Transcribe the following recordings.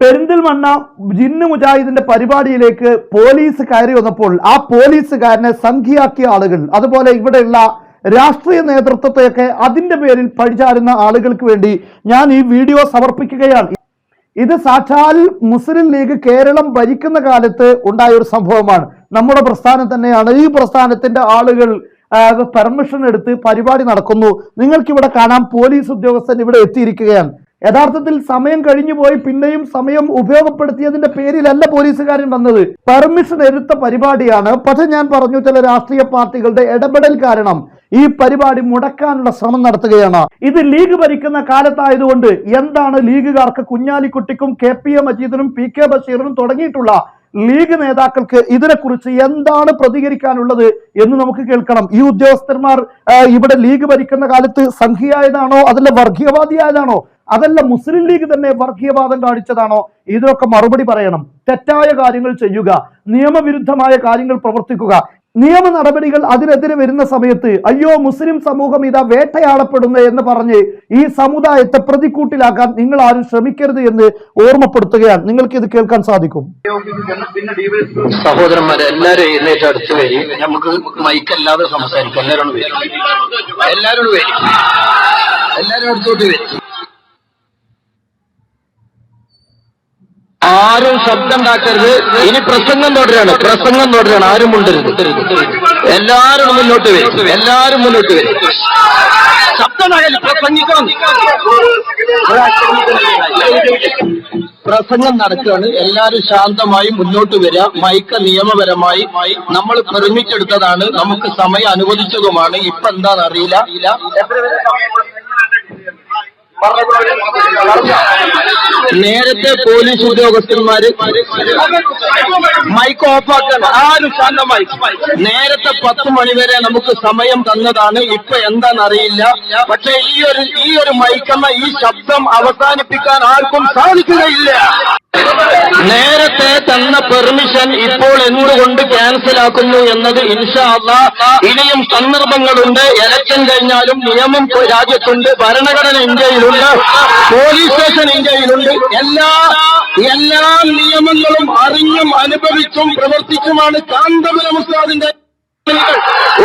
പെരിന്തൽമണ്ണ ജിന്ന് മുജാഹിദിന്റെ പരിപാടിയിലേക്ക് പോലീസ് കയറി വന്നപ്പോൾ ആ പോലീസുകാരനെ സംഖ്യയാക്കിയ ആളുകൾ അതുപോലെ ഇവിടെയുള്ള രാഷ്ട്രീയ നേതൃത്വത്തെയൊക്കെ അതിന്റെ പേരിൽ പഴിചാരുന്ന ആളുകൾക്ക് വേണ്ടി ഞാൻ ഈ വീഡിയോ സമർപ്പിക്കുകയാണ്. ഇത് സാക്ഷാൽ മുസ്ലിം ലീഗ് കേരളം ഭരിക്കുന്ന കാലത്ത് ഉണ്ടായ ഒരു സംഭവമാണ്. നമ്മുടെ പ്രസ്ഥാനം തന്നെയാണ്. ഈ പ്രസ്ഥാനത്തിന്റെ ആളുകൾ പെർമിഷൻ എടുത്ത് പരിപാടി നടക്കുന്നു. നിങ്ങൾക്കിവിടെ കാണാം പോലീസ് ഉദ്യോഗസ്ഥൻ ഇവിടെ എത്തിയിരിക്കുകയാണ്. യഥാർത്ഥത്തിൽ സമയം കഴിഞ്ഞു പോയി പിന്നെയും സമയം ഉപയോഗപ്പെടുത്തിയതിന്റെ പേരിലല്ല പോലീസുകാരൻ വന്നത്. പെർമിഷൻ എടുത്ത പരിപാടിയാണ്. പക്ഷെ ഞാൻ പറഞ്ഞു ചില രാഷ്ട്രീയ പാർട്ടികളുടെ ഇടപെടൽ കാരണം ഈ പരിപാടി മുടക്കാനുള്ള ശ്രമം നടത്തുകയാണ്. ഇത് ലീഗ് ഭരിക്കുന്ന കാലത്തായതുകൊണ്ട് എന്താണ് ലീഗുകാർക്ക് കുഞ്ഞാലിക്കുട്ടിക്കും കെ പി എ മജീദിനും പി കെ ബഷീറിനും തുടങ്ങിയിട്ടുള്ള ലീഗ് നേതാക്കൾക്ക് ഇതിനെക്കുറിച്ച് എന്താണ് പ്രതികരിക്കാനുള്ളത് എന്ന് നമുക്ക് കേൾക്കണം. ഈ ഉദ്യോഗസ്ഥന്മാർ ഇവിടെ ലീഗ് ഭരിക്കുന്ന കാലത്ത് സംഘീയായതാണോ അതല്ല വർഗീയവാദിയായതാണോ? അതല്ല മുസ്ലിം ലീഗ് തന്നെ വർഗീയവാദം കാണിച്ചതാണോ? ഇതിനൊക്കെ മറുപടി പറയണം. തെറ്റായ കാര്യങ്ങൾ ചെയ്യുക നിയമവിരുദ്ധമായ കാര്യങ്ങൾ പ്രവർത്തിക്കുക. നിയമ നടപടികൾ അതിനെതിരെ വരുന്ന സമയത്ത് അയ്യോ മുസ്ലിം സമൂഹം ഇതാ വേട്ടയാടപ്പെടുന്നു എന്ന് പറഞ്ഞ് ഈ സമുദായത്തെ പ്രതിക്കൂട്ടിലാക്കാൻ നിങ്ങൾ ആരും ശ്രമിക്കരുത് എന്ന് ഓർമ്മപ്പെടുത്തുകയാണ്. നിങ്ങൾക്ക് ഇത് കേൾക്കാൻ സാധിക്കും. സഹോദരന്മാരെ എല്ലാരും എഴുന്നേറ്റ് അടുത്ത് വരി. നമുക്ക് മൈക്കല്ലാതെ സംസാരിക്കാം. എല്ലാവരും വരും. എല്ലാവരും വരും. എല്ലാരും അടുത്തോട്ട് വരും. ആരും ശബ്ദം ഉണ്ടാക്കരുത്. ഇനി പ്രസംഗം തുടരാണ് പ്രസംഗം തുടരാണ് ആരും മുണ്ടരുത്. എല്ലാരും മുന്നോട്ട് വരും. എല്ലാരും മുന്നോട്ട് വരും. ശബ്ദം ഉണ്ടാകല്ല പ്രസംഗിക്കണം. പ്രസംഗം നടക്കുകയാണ്. എല്ലാവരും ശാന്തമായി മുന്നോട്ട് വരിക. മൈക്ക നിയമപരമായി നമ്മൾ പെർമിറ്റ് നമുക്ക് സമയം അനുവദിച്ചതുമാണ്. ഇപ്പൊ എന്താണെന്ന് അറിയില്ല നേരത്തെ പോലീസ് ഉദ്യോഗസ്ഥന്മാര് മൈക്ക് ഓഫാക്കണം ആരും ശാന്തമായി നേരത്തെ പത്ത് മണിവരെ നമുക്ക് സമയം തന്നതാണ്. ഇപ്പൊ എന്താണെന്നറിയില്ല പക്ഷെ ഈ ഒരു ഈ ഒരു മൈക്കെന്ന ഈ ശബ്ദം അവസാനിപ്പിക്കാൻ ആർക്കും സാധിക്കുകയില്ല. നേരത്തെ തന്ന പെർമിഷൻ ഇപ്പോൾ എന്തുകൊണ്ട് ക്യാൻസൽ ആക്കുന്നു എന്നത് ഇൻഷാല്ല ഇനിയും സന്ദർഭങ്ങളുണ്ട്. ഇലക്ഷൻ കഴിഞ്ഞാലും നിയമം രാജ്യത്തുണ്ട്. ഭരണഘടന ഇന്ത്യയിലുണ്ട്. പോലീസ് സ്റ്റേഷൻ ഇന്ത്യയിലുണ്ട്. എല്ലാ എല്ലാ നിയമങ്ങളും അറിഞ്ഞും അനുഭവിച്ചും പ്രവർത്തിച്ചുമാണ് കാന്തപുരം ഉസ്താദിന്റെ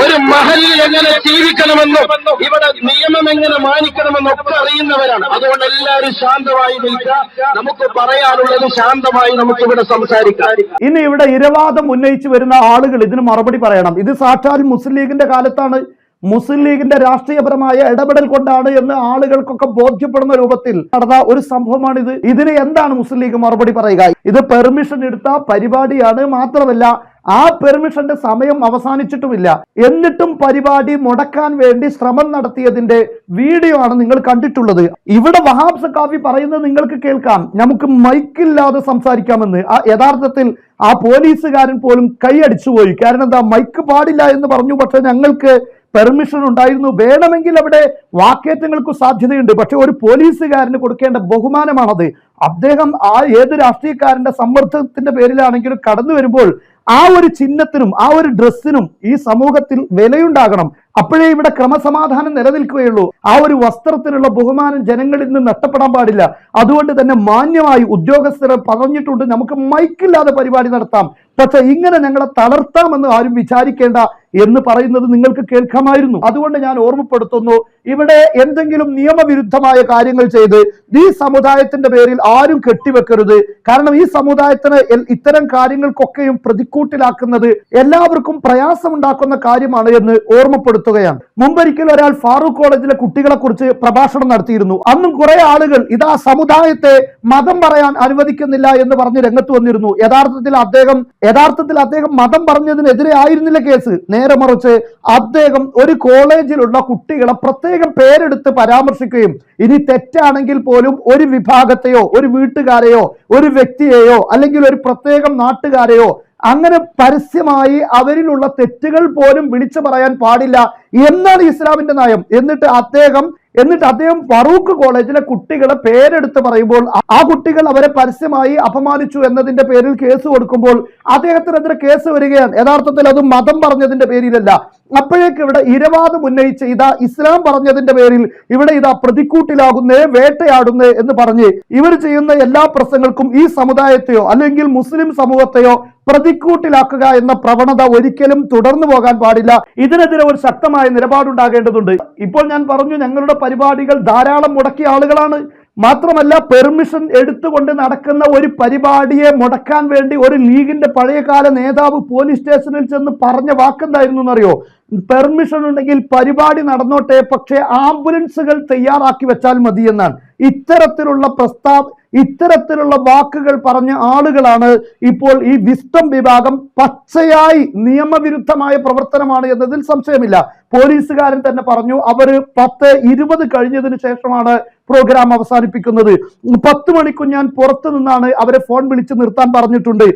ഒരു മഹലിൽ എങ്ങനെ ജീവിക്കണമെന്നും ഇവിടെ നിയമം എങ്ങനെ മാനിക്കണമെന്നും ഒക്കെ അറിയുന്നവരാണ്. അതുകൊണ്ട് എല്ലാവരും ശാന്തമായി നിൽക്കുക. നമുക്ക് പറയാനുള്ളത് ശാന്തമായി നമുക്ക് ഇവിടെ സംസാരിക്കാം. ഇനി ഇവിടെ ഇരവാദം ഉന്നയിച്ചു വരുന്ന ആളുകൾ ഇതിന് മറുപടി പറയണം. ഇത് സാക്ഷാൽ മുസ്ലിം ലീഗിന്റെ കാലത്താണ് മുസ്ലിം ലീഗിന്റെ രാഷ്ട്രീയപരമായ ഇടപെടൽ കൊണ്ടാണ് എന്ന് ആളുകൾക്കൊക്കെ ബോധ്യപ്പെടുന്ന രൂപത്തിൽ നടന്ന ഒരു സംഭവമാണിത്. ഇതിന് എന്താണ് മുസ്ലിം ലീഗ് മറുപടി പറയുക? ഇത് പെർമിഷൻ എടുത്ത പരിപാടിയാണ് മാത്രമല്ല ആ പെർമിഷന്റെ സമയം അവസാനിച്ചിട്ടുമില്ല. എന്നിട്ടും പരിപാടി മുടക്കാൻ വേണ്ടി ശ്രമം നടത്തിയതിന്റെ വീഡിയോ ആണ് നിങ്ങൾ കണ്ടിട്ടുള്ളത്. ഇവിടെ വഹാബ് സക്കാഫി പറയുന്നത് നിങ്ങൾക്ക് കേൾക്കാം. നമുക്ക് മൈക്കില്ലാതെ സംസാരിക്കാമെന്ന്. ആ യഥാർത്ഥത്തിൽ ആ പോലീസുകാരൻ പോലും കൈയടിച്ചുപോയി കാരണം എന്താ മൈക്ക് പാടില്ല എന്ന് പറഞ്ഞു. പക്ഷെ ഞങ്ങൾക്ക് പെർമിഷൻ ഉണ്ടായിരുന്നു. വേണമെങ്കിൽ അവിടെ വാക്കേറ്റങ്ങൾക്ക് സാധ്യതയുണ്ട്. പക്ഷെ ഒരു പോലീസുകാരന് കൊടുക്കേണ്ട ബഹുമാനമാണത്. അദ്ദേഹം ആ ഏത് രാഷ്ട്രീയക്കാരന്റെ സമ്മർദ്ദത്തിന്റെ പേരിലാണെങ്കിലും കടന്നു വരുമ്പോൾ ആ ഒരു ചിഹ്നത്തിനും ആ ഒരു ഡ്രസ്സിനും ഈ സമൂഹത്തിൽ വിലയുണ്ടാകണം. അപ്പോഴേ ഇവിടെ ക്രമസമാധാനം നിലനിൽക്കുകയുള്ളൂ. ആ ഒരു വസ്ത്രത്തിനുള്ള ബഹുമാനം ജനങ്ങളിൽ നിന്ന് നഷ്ടപ്പെടാൻ പാടില്ല. അതുകൊണ്ട് തന്നെ മാന്യമായി ഉദ്യോഗസ്ഥരെ പറഞ്ഞിട്ടുണ്ട്. നമുക്ക് മൈക്കില്ലാതെ പരിപാടി നടത്താം. പക്ഷെ ഇങ്ങനെ ഞങ്ങളെ തളർത്താമെന്ന് ആരും വിചാരിക്കേണ്ട എന്ന് പറയുന്നത് നിങ്ങൾക്ക് കേൾക്കാമായിരുന്നു. അതുകൊണ്ട് ഞാൻ ഓർമ്മപ്പെടുത്തുന്നു ഇവിടെ എന്തെങ്കിലും നിയമവിരുദ്ധമായ കാര്യങ്ങൾ ചെയ്ത് ഈ സമുദായത്തിന്റെ പേരിൽ ആരും കെട്ടിവെക്കരുത്. കാരണം ഈ സമുദായത്തിന് ഇത്തരം കാര്യങ്ങൾക്കൊക്കെയും പ്രതിക്കൂട്ടിലാക്കുന്നത് എല്ലാവർക്കും പ്രയാസമുണ്ടാക്കുന്ന കാര്യമാണ് എന്ന് ഓർമ്മപ്പെടുത്തുകയാണ് മുമ്പൊരിക്കൽ ഒരാൾ ഫാറൂഖ് കോളേജിലെ കുട്ടികളെ കുറിച്ച് പ്രഭാഷണം നടത്തിയിരുന്നു. അന്നും കുറെ ആളുകൾ ഇതാ സമുദായത്തെ മതം പറയാൻ അനുവദിക്കുന്നില്ല എന്ന് പറഞ്ഞ് രംഗത്ത് വന്നിരുന്നു. യഥാർത്ഥത്തിൽ അദ്ദേഹം യഥാർത്ഥത്തിൽ അദ്ദേഹം മതം പറഞ്ഞതിനെതിരെ ആയിരുന്നില്ല കേസ്. നേരെ മറിച്ച് അദ്ദേഹം ഒരു കോളേജിലുള്ള കുട്ടികളെ പ്രത്യേകം പേരെടുത്ത് പരാമർശിക്കുകയും ഇനി തെറ്റാണെങ്കിൽ പോലും ഒരു വിഭാഗത്തെയോ ഒരു വീട്ടുകാരെയോ ഒരു വ്യക്തിയെയോ അല്ലെങ്കിൽ ഒരു പ്രത്യേകം നാട്ടുകാരെയോ അങ്ങനെ പരസ്യമായി അവരിലുള്ള തെറ്റുകൾ പോലും വിളിച്ചു പറയാൻ പാടില്ല. എന്നാണ് ഇസ്ലാമിന്റെ നയം. എന്നിട്ട് അദ്ദേഹം എന്നിട്ട് അദ്ദേഹം ഫറൂഖ് കോളേജിലെ കുട്ടികളെ പേരെടുത്ത് പറയുമ്പോൾ ആ- കുട്ടികൾ അവരെ പരസ്യമായി അപമാനിച്ചു എന്നതിന്റെ പേരിൽ കേസ് കൊടുക്കുമ്പോൾ അദ്ദേഹത്തിനെതിരെ കേസ് വരികയാണ്. യഥാർത്ഥത്തിൽ അത് മതം പറഞ്ഞതിന്റെ പേരിലല്ല. അപ്പോഴേക്ക് ഇവിടെ ഇരവാദം ഉന്നയിച്ച് ഇതാ ഇസ്ലാം പറഞ്ഞതിന്റെ പേരിൽ ഇവിടെ ഇതാ പ്രതിക്കൂട്ടിലാകുന്നേ വേട്ടയാടുന്നേ എന്ന് പറഞ്ഞ് ഇവർ ചെയ്യുന്ന എല്ലാ പ്രശ്നങ്ങൾക്കും ഈ സമുദായത്തെയോ അല്ലെങ്കിൽ മുസ്ലിം സമൂഹത്തെയോ പ്രതിക്കൂട്ടിലാക്കുക എന്ന പ്രവണത ഒരിക്കലും തുടർന്നു പോകാൻ പാടില്ല. ഇതിനെതിരെ ഒരു ശക്തമായ നിലപാടുണ്ടാകേണ്ടതുണ്ട്. ഇപ്പോൾ ഞാൻ പറഞ്ഞു ഞങ്ങളുടെ പരിപാടികൾ ധാരാളം മുടക്കിയ ആളുകളാണ്. മാത്രമല്ല പെർമിഷൻ എടുത്തുകൊണ്ട് നടക്കുന്ന ഒരു പരിപാടിയെ മുടക്കാൻ വേണ്ടി ഒരു ലീഗിന്റെ പഴയകാല നേതാവ് പോലീസ് സ്റ്റേഷനിൽ ചെന്ന് പറഞ്ഞ വാക്കെന്തായിരുന്നു എന്നറിയോ? പെർമിഷൻ ഉണ്ടെങ്കിൽ പരിപാടി നടന്നോട്ടെ പക്ഷേ ആംബുലൻസുകൾ തയ്യാറാക്കി വെച്ചാൽ മതി എന്നാണ് ഇത്തരത്തിലുള്ള പ്രസ്താവ ഇത്തരത്തിലുള്ള വാക്കുകൾ പറഞ്ഞ ആളുകളാണ് ഇപ്പോൾ ഈ വിസ്റ്റം വിഭാഗം പച്ചയായി നിയമവിരുദ്ധമായ പ്രവർത്തനമാണ് എന്നതിൽ സംശയമില്ല. പോലീസുകാരൻ തന്നെ പറഞ്ഞു അവർ പത്ത് ഇരുപത് കഴിഞ്ഞതിന് ശേഷമാണ് പ്രോഗ്രാം അവസാനിപ്പിക്കുന്നത്. പത്ത് മണിക്ക് ഞാൻ പുറത്തു നിന്നാണ് അവരെ ഫോൺ വിളിച്ച് നിർത്താൻ പറഞ്ഞിട്ടുണ്ട്.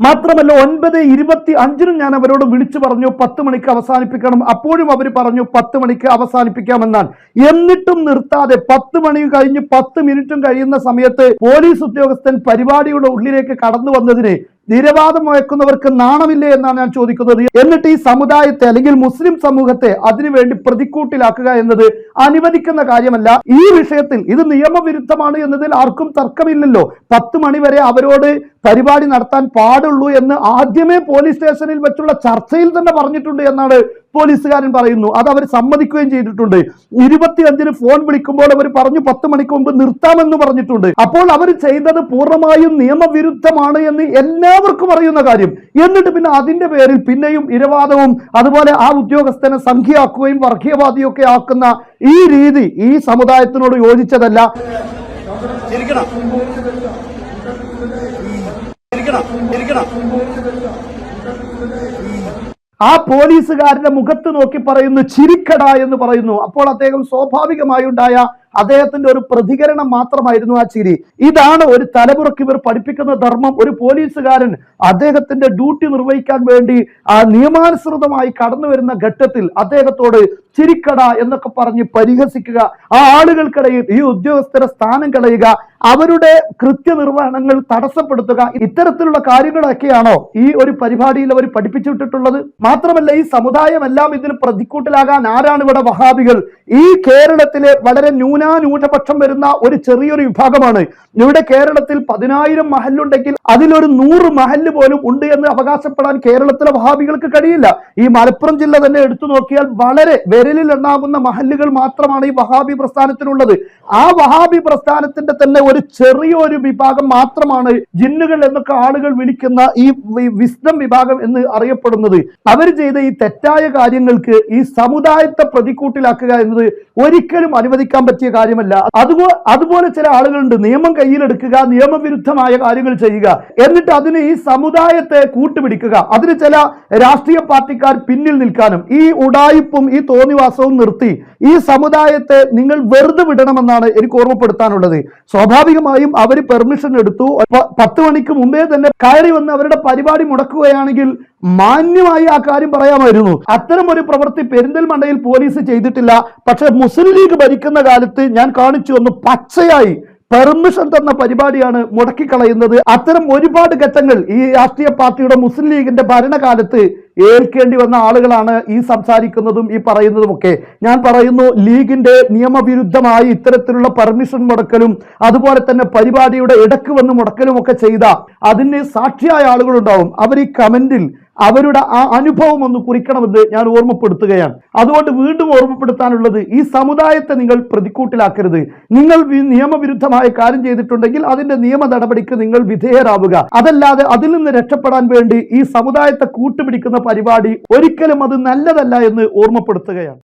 മാത്രമല്ല ഒൻപത് ഇരുപത്തി അഞ്ചിനും ഞാൻ അവരോട് വിളിച്ചു പറഞ്ഞു പത്ത് മണിക്ക് അവസാനിപ്പിക്കണം. അപ്പോഴും അവർ പറഞ്ഞു പത്ത് മണിക്ക് അവസാനിപ്പിക്കാമെന്നാണ്. എന്നിട്ടും നിർത്താതെ പത്ത് മണി കഴിഞ്ഞ് പത്ത് മിനിറ്റും കഴിയുന്ന സമയത്ത് പോലീസ് ഉദ്യോഗസ്ഥൻ പരിപാടിയുടെ ഉള്ളിലേക്ക് കടന്നു വന്നതിന് നിരവാദം മുഴക്കുന്നവർക്ക് നാണമില്ലേ എന്നാണ് ഞാൻ ചോദിക്കുന്നത്. എന്നിട്ട് ഈ സമുദായത്തെ അല്ലെങ്കിൽ മുസ്ലിം സമൂഹത്തെ അതിനുവേണ്ടി പ്രതിക്കൂട്ടിലാക്കുക എന്നത് അനുവദിക്കുന്ന കാര്യമല്ല. ഈ വിഷയത്തിൽ ഇത് നിയമവിരുദ്ധമാണ് എന്നതിൽ ആർക്കും തർക്കമില്ലല്ലോ. പത്ത് മണിവരെ അവരോട് പരിപാടി നടത്താൻ പാടുള്ളൂ എന്ന് ആദ്യമേ പോലീസ് സ്റ്റേഷനിൽ വെച്ചുള്ള ചർച്ചയിൽ തന്നെ പറഞ്ഞിട്ടുണ്ട് എന്നാണ് പോലീസുകാരൻ പറയുന്നു. അത് അവർ സമ്മതിക്കുകയും ചെയ്തിട്ടുണ്ട്. ഇരുപത്തിയഞ്ചിന് ഫോൺ വിളിക്കുമ്പോൾ അവർ പറഞ്ഞു പത്ത് മണിക്ക് മുമ്പ് നിർത്താമെന്ന് പറഞ്ഞിട്ടുണ്ട്. അപ്പോൾ അവർ ചെയ്തത് പൂർണമായും നിയമവിരുദ്ധമാണ് എന്ന് എല്ലാവർക്കും അറിയുന്ന കാര്യം. എന്നിട്ട് പിന്നെ അതിന്റെ പേരിൽ പിന്നെയും ഇരവാദവും അതുപോലെ ആ ഉദ്യോഗസ്ഥനെ സംഖ്യയാക്കുകയും വർഗീയവാദിയൊക്കെ ആക്കുന്ന ഈ രീതി ഈ സമുദായത്തിനോട് യോജിച്ചതല്ല. ചിരിക്കണം. ചിരിക്കണം. ചിരിക്കണം. ആ പോലീസുകാരന്റെ മുഖത്ത് നോക്കി പറയുന്നു ചിരിക്കട എന്ന് പറയുന്നു. അപ്പോൾ അദ്ദേഹം സ്വാഭാവികമായി ഉണ്ടായ അദ്ദേഹത്തിന്റെ ഒരു പ്രതികരണം മാത്രമായിരുന്നു ആ ചിരി. ഇതാണ് ഒരു തലമുറയ്ക്ക് ഇവർ പഠിപ്പിക്കുന്ന ധർമ്മം. ഒരു പോലീസുകാരൻ അദ്ദേഹത്തിന്റെ ഡ്യൂട്ടി നിർവഹിക്കാൻ വേണ്ടി ആ നിയമാനുസൃതമായി കടന്നു വരുന്ന ഘട്ടത്തിൽ അദ്ദേഹത്തോട് ചിരിക്കട എന്നൊക്കെ പറഞ്ഞ് പരിഹസിക്കുക ആ ആളുകൾക്കിടയിൽ ഈ ഉദ്യോഗസ്ഥരെ സ്ഥാനം കളയുക അവരുടെ കൃത്യനിർവഹണങ്ങൾ തടസ്സപ്പെടുത്തുക ഇത്തരത്തിലുള്ള കാര്യങ്ങളൊക്കെയാണോ ഈ ഒരു പരിപാടിയിൽ അവർ പഠിപ്പിച്ചു വിട്ടിട്ടുള്ളത് മാത്രമല്ല ഈ സമുദായമെല്ലാം ഇതിന് പ്രതിക്കൂട്ടിലാകാൻ ആരാണ് ഇവിടെ വഹാബികൾ? ഈ കേരളത്തിലെ വളരെ ന്യൂനാന്യൂനപക്ഷം വരുന്ന ഒരു ചെറിയൊരു വിഭാഗമാണ്. ഇവിടെ കേരളത്തിൽ പതിനായിരം മഹലുണ്ടെങ്കിൽ അതിലൊരു നൂറ് മഹൽ പോലും ഉണ്ട് എന്ന് അവകാശപ്പെടാൻ കേരളത്തിലെ വഹാബികൾക്ക് കഴിയില്ല. ഈ മലപ്പുറം ജില്ല തന്നെ എടുത്തു നോക്കിയാൽ വളരെ വിരലിൽ ഉണ്ടാകുന്ന മഹല്ലുകൾ മാത്രമാണ് ഈ വഹാബി പ്രസ്ഥാനത്തിനുള്ളത്. ആ വഹാബി പ്രസ്ഥാനത്തിന്റെ തന്നെ ഒരു ചെറിയൊരു വിഭാഗം മാത്രമാണ് ജിന്നുകൾ എന്നൊക്കെ ആളുകൾ വിളിക്കുന്ന ഈ വിസ്ഡം വിഭാഗം എന്ന് അറിയപ്പെടുന്നത്. അവർ ചെയ്ത ഈ തെറ്റായ കാര്യങ്ങൾക്ക് ഈ സമുദായത്തെ പ്രതിക്കൂട്ടിലാക്കുക എന്നത് ഒരിക്കലും അനുവദിക്കാൻ പറ്റിയ കാര്യമല്ല. അതുപോലെ അതുപോലെ ചില ആളുകളുണ്ട് നിയമം കയ്യിലെടുക്കുക നിയമവിരുദ്ധമായ കാര്യങ്ങൾ ചെയ്യുക എന്നിട്ട് അതിന് ഈ സമുദായത്തെ കൂട്ടുപിടിക്കുക. അതിന് ചില രാഷ്ട്രീയ പാർട്ടിക്കാർ പിന്നിൽ നിൽക്കാനും ഈ ഉടായിപ്പും ഈ തോന്നിവാസവും നിർത്തി ഈ സമുദായത്തെ നിങ്ങൾ വെറുതെ വിടണമെന്നാണ് എനിക്ക് ഓർമ്മപ്പെടുത്താനുള്ളത്. സ്വാഭാവികമായും അവർ പെർമിഷൻ എടുത്തു. പത്ത് മണിക്ക് മുമ്പേ തന്നെ കയറി വന്ന് അവരുടെ പരിപാടി മുടക്കുകയാണെങ്കിൽ മാന്യമായി ആ കാര്യം പറയാമായിരുന്നു. അത്തരം ഒരു പ്രവൃത്തി പെരിന്തൽമണ്ണയിൽ പോലീസ് ചെയ്തിട്ടില്ല. പക്ഷെ മുസ്ലിം ലീഗ് ഭരിക്കുന്ന കാലത്ത് ഞാൻ കാണിച്ചു വന്നു പച്ചയായി പെർമിഷൻ തന്ന പരിപാടിയാണ് മുടക്കിക്കളയുന്നത്. അത്തരം ഒരുപാട് ഘട്ടങ്ങൾ ഈ രാഷ്ട്രീയ പാർട്ടിയുടെ മുസ്ലിം ലീഗിന്റെ ഭരണകാലത്ത് ഏൽക്കേണ്ടി വന്ന ആളുകളാണ് ഈ സംസാരിക്കുന്നതും ഈ പറയുന്നതുമൊക്കെ. ഞാൻ പറയുന്നു ലീഗിന്റെ നിയമവിരുദ്ധമായി ഇത്തരത്തിലുള്ള പെർമിഷൻ മുടക്കലും അതുപോലെ തന്നെ പരിപാടിയുടെ ഇടയ്ക്ക് വന്ന് മുടക്കലും ഒക്കെ ചെയ്ത അതിന് സാക്ഷിയായ ആളുകളുണ്ടാവും. അവർ ഈ കമന്റിൽ അവരുടെ ആ അനുഭവം ഒന്ന് കുറിക്കണമെന്ന് ഞാൻ ഓർമ്മപ്പെടുത്തുകയാണ്. അതുകൊണ്ട് വീണ്ടും ഓർമ്മപ്പെടുത്താനുള്ളത് ഈ സമുദായത്തെ നിങ്ങൾ പ്രതിക്കൂട്ടിലാക്കരുത്. നിങ്ങൾ നിയമവിരുദ്ധമായ കാര്യം ചെയ്തിട്ടുണ്ടെങ്കിൽ അതിന്റെ നിയമ നടപടിക്ക് നിങ്ങൾ വിധേയരാവുക. അതല്ലാതെ അതിൽ നിന്ന് രക്ഷപ്പെടാൻ വേണ്ടി ഈ സമുദായത്തെ കൂട്ടുപിടിക്കുന്ന പരിപാടി ഒരിക്കലും അത് നല്ലതല്ല എന്ന് ഓർമ്മപ്പെടുത്തുകയാണ്.